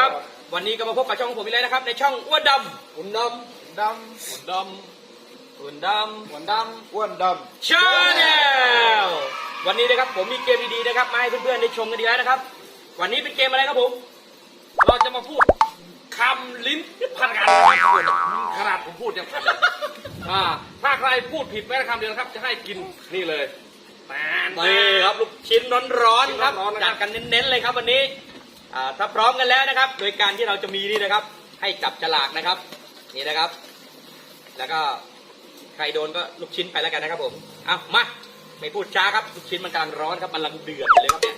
ครับวันนี้ก็มาพบกับช่องผมอีกแล้วนะครับ ในช่องอ้วนดอุ่นดำดำอุ่นดำอ้วนดำอ้วนดำอ้วนดำชาแนลวันนี้นะครับผมมีเกมดีๆนะครับมาให้เพื่อนๆได้ชมกันดีกแล้วนะครับ วันนี้เป็นเกมอะไรครับผม เราจะมาพูดคำลิ้นพันกันนะครับขนาดผมพูดยังพันอ่าถ้าใครพูดผิดแม้แต่คำเดียวนะครับ จะให้กินนี่เลยแปนนี่ครับลูกชิ้นร้อนๆครับร้อนๆนะครับจัดกันเน้นๆเลยครับวันนี้อ่า ถ้าพร้อมกันแล้วนะครับ โดยการที่เราจะมีนี่นะครับ ให้จับฉลากนะครับ นี่นะครับ แล้วก็ใครโดนก็ลูกชิ้นไปแล้วกันนะครับผมเอามาไม่พูดช้าครับลูกชิ้นมันกำลังร้อนครับมันกำลังเดือดเลยครับเนี่ย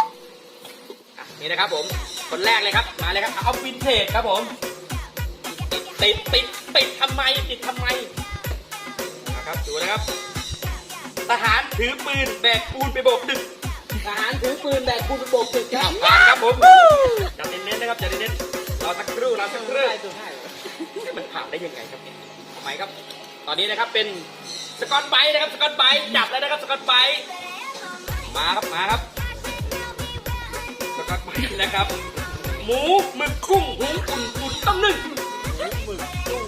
นี่นะครับผมคนแรกเลยครับมาเลยครับเอาวินเทจครับผมติดติดติดทำไมติดทำไมนะครับดูนะครับ ทหารถือปืนแบกปูนไปโบกตึก ทหารถือปืนแบกปืนโบกตึกครับผ่านครับผมจับเน้นๆนะครับจับเน้นๆรอสักครู่รอสักครู่มันผ่านได้ยังไงครับเนี่ยทำไมครับ ตอนนี้นะครับเป็นสกอตไบนะครับสกอตไบจับแล้วนะครับสกอตไบมาครับมาครับสกอตไบนะครับ หมูหมึกกุ้งหูอุ่นตุ๋นต้มนึ่งหมึกตุ้ง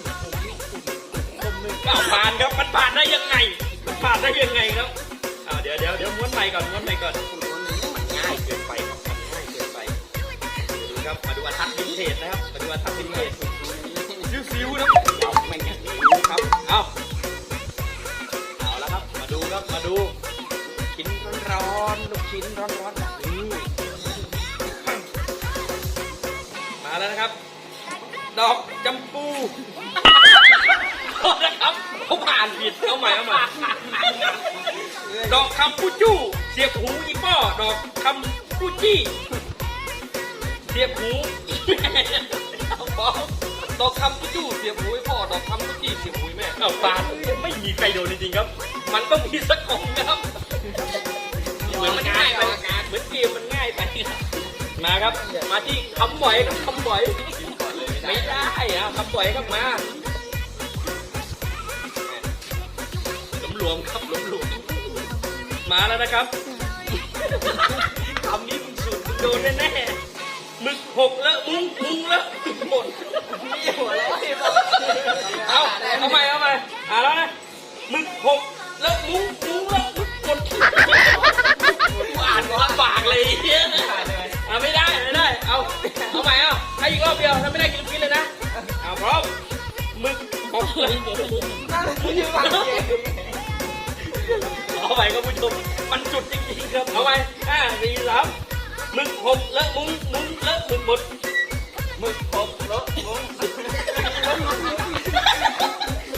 ผมต้มนึ่งอ้าวผ่านครับมันผ่านได้ยังไง มันผ่านได้ยังไงครับเดี๋ยวเดี๋ยวเดี๋ยวม้วนใหม่ก่อนม้วนใหม่ก่อนายเกินไปครับมันง่ายเกินไปดูครับมาดูอัทัศน์วินเทจนะครับมาดูอัทัศน์วินเทจซิวซิวนะเอาไม่อย่างนี้ครับเอาเอาแล้วครับมาดูครับมาดูชิ้นร้อนๆลูกชิ้นร้อนๆแบบนี้มาแล้วนะครับ ดอกจำปูโทษนะครับเขาผ่านผิดเอาใหม่เอาใหม่ดอกคำปูจู้ เสียบหูอีป้อดอกคำปูจี้เสียบหูเอาบอกดอกคำกุจู้เสียบหูให้พ่อดอกคำกุจี้เสียบหูแม่เอาปาไม่มีใครโดนจริงๆครับ มันต้องมีสักคนนะครับเหมือนมันง่ายไปเหมือนเกมมันง่ายไปมาครับ มาที่คำบ่อยครับคำบ่อยไม่ได้อะคำบ่อยครับมาหลวมๆครับหลวมๆมาแล้วนะครับ คำนี้มึงสุดมึงโดนแน่ๆมึกหกแล้วมุ้งมุ้งแล้วหมดนี่หัวเราะที่บอกเอาเอาใหม่เอาใหม่อ่าแล้วนะมึกหกแล้วมุ้งมุ้งแล้วหมึกหมดกูอ่านร้อนปากเลยอ้เหี้ยอะไม่ได้ไม่ได้เอาเอาใหม่เอาให้อีกรอบเดียวถ้าไม่ได้กินกินเลยนะเอาพร้อมมึกหกแล้วนั่นคือยืนหลังเองเอาใหม่ครับผู้ชม มันจุดจริงๆครับเอาใหม่ห้าสี่สามหมึกหกแล้วมุ้งมุ้งแล้วหมึกหมดหมึกหกรถงง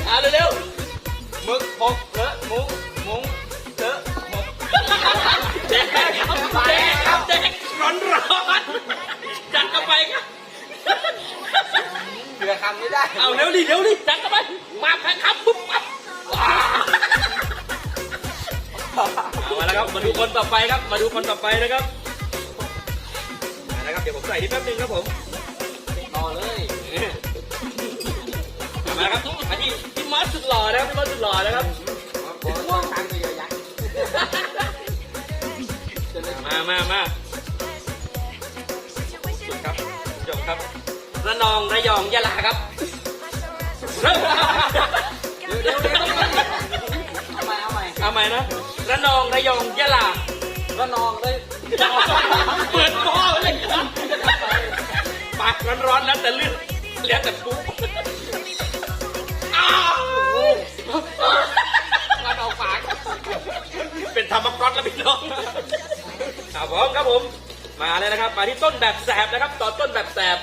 อ่าเร็วหมึกหกเลอะมุ้งมุ้งเลอะหกๆแดกครับแดกครับแดกร้อนร้อนๆจัดเข้าไปครับเหลือคำไม่ได้ เอาเร็วดิเร็วดิจัดเข้าไปมาแพ้ครับปุ๊บ มาแล้วครับมาดูคนต่อไปครับ มาดูคนต่อไปนะครับมาแล้วครับ เดี๋ยวผมใส่นิดแป๊บนึงครับผมต่อเลยมาครับมาที่พี่มอสสุดหล่อนะครับพี่มอสสุดหล่อนะครับขอขอทางไปเยอะยักษ์จะเลยมามามาสุดครับจบครับระนองระยองยะลาครับเริ่มเดี๋ยวเดี๋ยว เอาใหม่เอาใหม่นะระนองระยองยะลาระนองเลยเปิดคอเลยปากร้อนๆแล้วแต่เลือดแล้วแต่ปุ๊บอ้าวมันออกปากเป็นธรรมก๊อตแล้วพี่น้องครับผมครับผม มาเลยนะครับ มาที่ต้นแบบแสบนะครับ ต่อต้นแบบแสบ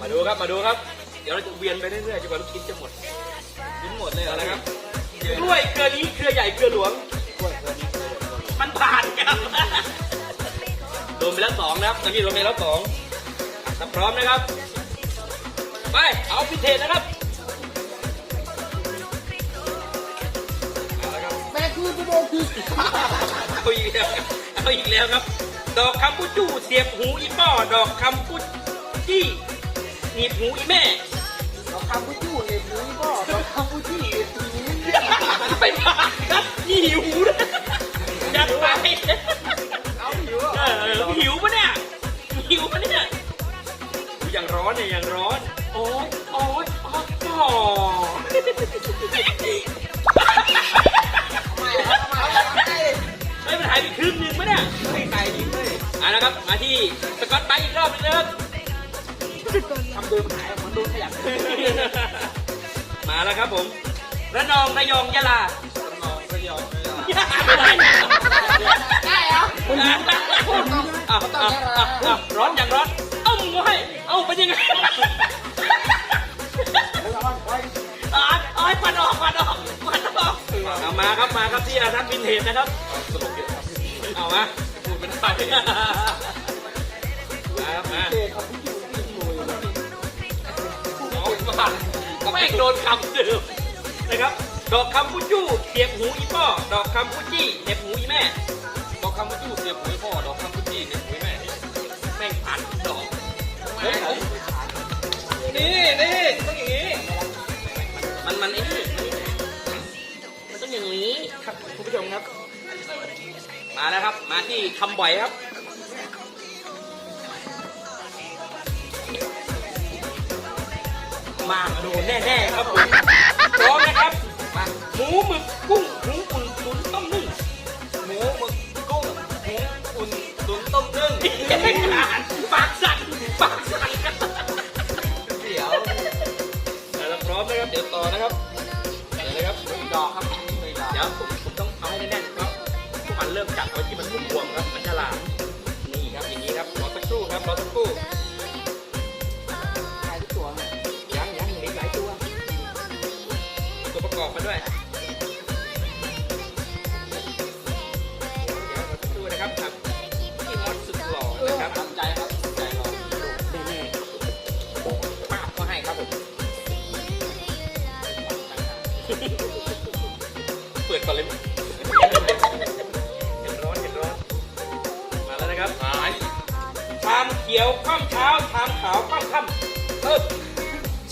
มาดูครับมาดูครับ เดี๋ยวเราจะเวียนไปเรื่อยๆจนกว่าลูกชิ้นจะหมดกินหมดเลยเหรเอาอละคครัรับบ กล้วยเครือนี้เครือใหญ่เครือหลวงกล้วยเกินนี้มันผ่านครับโดนไปแล้วสองนะครับตอนนี้โดนไปแล้วสองถ้าพร้อมนะครับ ไป เอาพิเศษนะครับเอาละครับแม่คือไปโดนคือเอาอีกแล้วครับเอาอีกแล้วครับ ดอกคำพูจู้เสียบหูอีป้อ ดอกคำพูจี้หนีบหูอีแม่เราทำผู้จู่เอ็ม ไปผ่านครับหิวนะจัดไปเอาอยู่เออหิวปะเนี่ยหิวปะเนี่ยยอย่างร้อนเนี่ยย่างร้อน โอ้ยโอ้ยโอ้ยโอ้ยไม่ม่ไม่เฮ้ยมันหายไปครึ่งหนึงปะเนี่ยไม่ไกลดีเลยอ่านะครับ มาที่สกอตไบรท์อีกรอบหนึงนะครับทำเดิมหายเหมือนโดนขยับมาแล้วครับผม ระนองระยองยะลานองก็ยอมไม่ยอมได้เหรออะอะอะอะร้อนอย่างร้อน เอ้ามึงให้เอ้าเป็นยังไงอะเอ้ปัดออกปัดออกปัดออกเอามาครับมาครับที่อาทัศน์วินเทจนะครับสนุกเอะครับเอามาพูดเป็นไทยมาครับมาเด็กครับพี่อยู่พี่อยู่เอามาก็ไม่งโดนคำเดิม นะครับ ดอกคำพุจู้เสียบหูอีป้อดอกคำพุจี้เสียบหูอีแม่ ดอกคำพุจูเสียบหุยพ่อ ดอกคำพุจีเนี่ยหุยแม่ แม่งผ่านดอกเฮ้ยนี่นี่ต้องอย่างนี้ มันมันไอ้นี่มันต้องอย่างนี้ครับคุณผู้ชมครับ มาแล้วครับ มาที่คำบ่อยครับมาโดนแน่ ๆ ครับผม พร้อมนะครับมาหมูหมึกกุ้งหมูอุ่นตุ๋นต้มนึ่งหมูหมึกกุ้งหมูอุ่นตุ๋นต้มนึ่งปากสั่นปากสั่นกันเดี๋ยวแล้วพร้อมนะครับ เดี๋ยวต่อนะครับเดี๋ยวนะครับดอกครับเลยดอกเดี๋ยวผมผมต้องเอาให้แน่นๆเพราะพวกมันเริ่มจับไว้ที่มันบวมๆครับ มันฉลามนี่ครับอย่างนี้ครับรอสักครู่ครับรอสักครู่ ตัวประกอบมาด้วยเดี๋ยวรอสักครู่นะครับครับพี่มอสสุดหล่อนะครับทำใจครับใจรอแน่ๆป้าบก็ให้ครับผมเปิดก่อนเลยมั้ยเห็นร้อนเห็นร้อนมาแล้วนะครับหายชามเขียวคว่ำเช้าชามขาวคว่ำค่ำเพิ่ม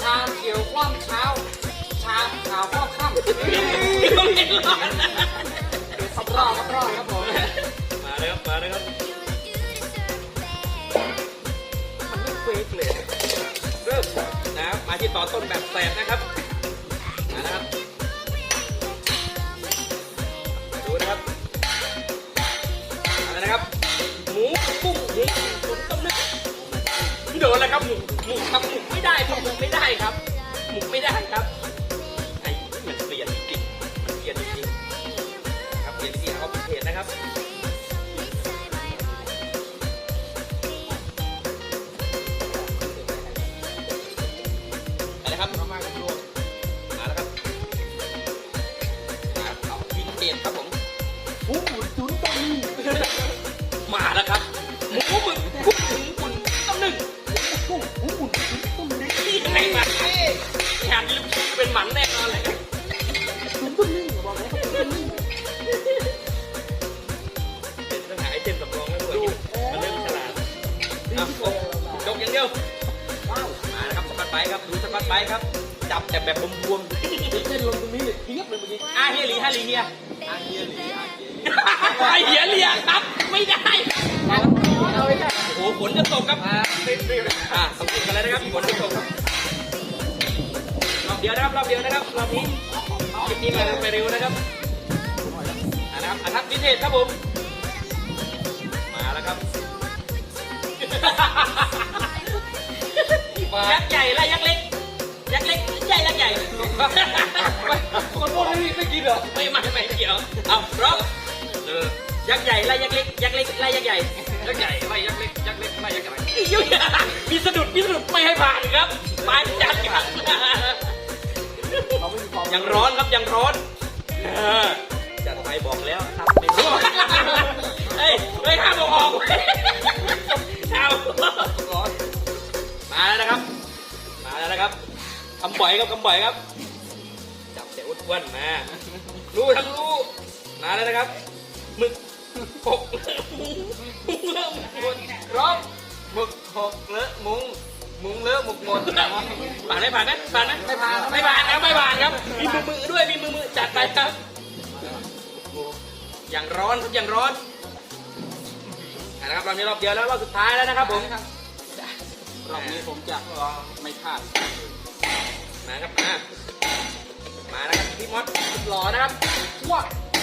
ชามเขียวคว่ำเช้า ชาขาวคว่ำค่ำพี่ต้องเห็นร้อนครับรอครับรอครับผมมาเลยครับมาเลยครับมันไม่เฟกเลยเริ่มนะมาที่ต่อต้นแบบแสบนะครับมานะครับดูนะครับมาแล้วนะครับหมูกุ้งหมูตุ๋นต้มนึ่งโดนแล้วครับหมูหมูครับหมูไม่ได้ครับหมูไม่ได้ครับหมูไม่ได้ครับ หมันแน่นอนเลยตุ๋นต้มนึ่งบอกเลยครับตุ๋นต้มนึ่งเป็นต้องหาไอเทมสำรองไว้ด้วยมันเริ่มฉลาดอะยกอย่างเดียวว้าวมาแล้วครับสกัดไปครับดูสกัดไปครับ จับแต่แบบบวมๆเส้นลงตรงนี้เลยเทียบเลยเมื่อกี้อาเฮียหลีฮาหลีเฮียอาเฮียหลีอาเฮียเฮียลียครับ ไม่ได้โอ้โหฝนจะตกครับอะสำเร็จกันแล้วนะครับฝนจะตกครับ เดียวนะครับรอบเดียวนะครับรอบนี้คลิปนี้มาเร็วไปเร็วนะครับอะนะครับอันทัดวินเทจครับผมมาแล้วครับยักษ์ใหญ่ไล่ยักษ์เล็กยักษ์เล็กใหญ่ยักษ์ใหญ่คนพวกนี้ไม่กินเหรอไม่ไม่ไม่เกี่ยวเอาพร้อมเออยักษ์ใหญ่ไล่ยักษ์เล็กยักษ์เล็กไล่ยักษ์ใหญ่ยักษ์ใหญ่ไล่ยักษ์เล็กยักษ์เล็กไล่ยักษ์ใหญ่ยุ่ยมีสะดุดมีสะดุดไม่ให้ผ่านครับผ่านจัดครั ยังร้อนครับยังร้อนเออจัดไปบอกแล้วครับไม่รู้เฮ้ยเฮ้ยห้ามบอกออกเว้ยเอาร้อนมาแล้วนะครับ มาแล้วนะครับคำบ่อยครับคำบ่อยครับ จับแต่อ้วนมารู้ทั้งรู้มาแล้วนะครับหมึกปกเริ่มหมดร้อนหมึกหกเลอะมุ้ง มุงเลอะหมกหมดผ่านไหมผ่านไหมผ่านไหมไม่ผ่านไม่ผ่านครับไม่ผ่านครับ มีมือมือด้วยมีมือมือจัดไปครับ อย่างร้อนครับอย่างร้อนนะครับรอบนี้รอบเดียวแล้วรอบสุดท้ายแล้วนะครับผมรอบนี้ผมจะไม่พลาดมาครับมามาแล้วครับพี่มดสุดหล่อนะครับว้า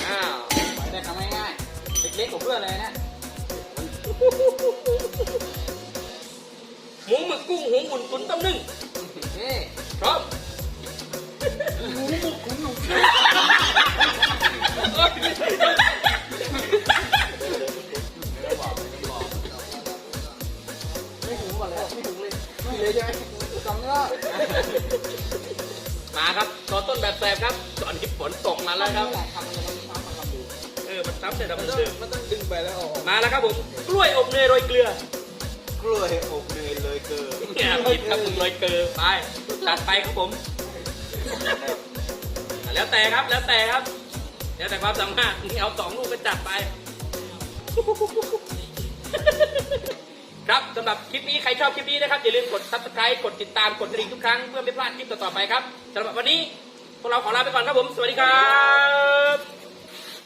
อ้าวไปได้ทำง่ายๆเล็กๆกว่าเพื่อนเลยนะ มูหมึกกุ้งหุงอุ่นตุ๋นต้มนึ่งเฮ้พร้อมหมูหมุกขุนหนุกไม่หูก่อนเลยไม่หูเลยไม่เลยใช่ไหมสองรอบมาครับตอนต้นแบบแสบครับตอนนี้ฝนตกมาแล้วครับทำมันต้องทำมันทำดูเออมันซ้ำแต่ดำมันเดิต้องมมันต้องดึงไปแล้วออกมาแล้วครับผมกล้วยอบเนยโรยเกลือกล้วยอบ เนยเลยเกินเนี่ยผิดครับมึงโรยเกลือไปตัดไปครับผม แล้วแต่ครับแล้วแต่ครับ แล้วแต่ความสามารถนี่เอาสองลูกไปจัดไป ครับสำหรับคลิปนี้ใครชอบคลิปนี้นะครับ อย่าลืมกด subscribe กดติดตามกดกระดิ่งทุกครั้งเพื่อไม่พลาดคลิปต่อๆไปครับสำหรับวันนี้พวกเราขอลาไปก่อนครับผม สวัสดีครับ